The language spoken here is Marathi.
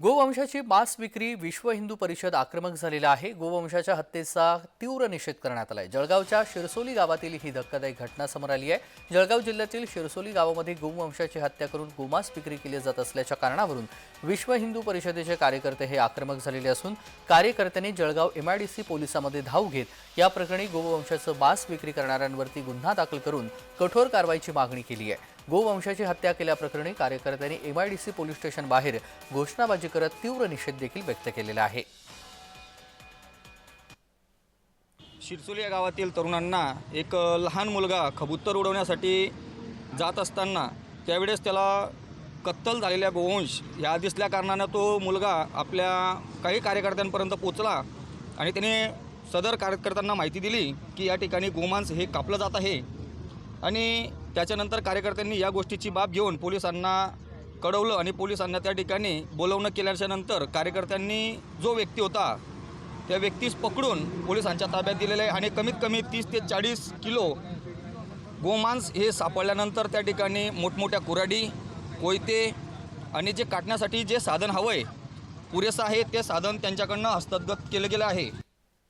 गोवंशाची मांस विक्री विश्व हिंदू परिषद आक्रमक झालेला आहे. गोवंशाच्या हत्येचा तीव्र निषेध करण्यात आलाय. जळगावच्या शिरसोली गावातील ही धक्कादायक घटना समोर आली आहे. जळगाव जिल्ह्यातील शिरसोली गावामध्ये गोवंशाची हत्या करून गोमांस विक्री केली जात असल्याच्या कारणावरून विश्व हिंदू परिषदेचे कार्यकर्ते हे आक्रमक झालेले असून कार्यकर्त्यांनी जळगाव एमआयडीसी पोलिसांमध्ये धाव घेत या प्रकरणी गोवंशाचं मांस विक्री करणाऱ्यांवरती गुन्हा दाखल करून कठोर कारवाईची मागणी केली आहे. गोवंशाची हत्या केल्याप्रकरणी कार्यकर्त्यांनी एमआयडीसी पोलीस स्टेशन बाहेर घोषणाबाजी करत तीव्र निषेध देखील व्यक्त केलेला आहे. शिरसोली या गावातील तरुणांना एक लहान मुलगा खबुत्तर उडवण्यासाठी जात असताना त्यावेळेस त्याला कत्तल झालेल्या गोवंश या दिसल्या कारणानं तो मुलगा आपल्या काही कार्यकर्त्यांपर्यंत पोचला आणि त्याने सदर कार्यकर्त्यांना माहिती दिली की या ठिकाणी गोमांस हे कापलं जात आहे. आणि त्याच्यानंतर कार्यकर्त्यांनी या गोष्टीची बाब घेऊन पोलिसांना कळवलं आणि पोलिसांना त्या ठिकाणी बोलवणं केल्याच्यानंतर कार्यकर्त्यांनी जो व्यक्ती होता त्या व्यक्तीस पकडून पोलिसांच्या ताब्यात दिलेला आहे आणि कमीत कमी तीस ते चाळीस किलो गोमांस हे सापडल्यानंतर त्या ठिकाणी मोठमोठ्या कुऱ्हाडी कोयते आणि जे काटण्यासाठी जे साधन हवं आहे पुरेसं आहे ते साधन त्यांच्याकडनं हस्तगत केलं गेलं आहे.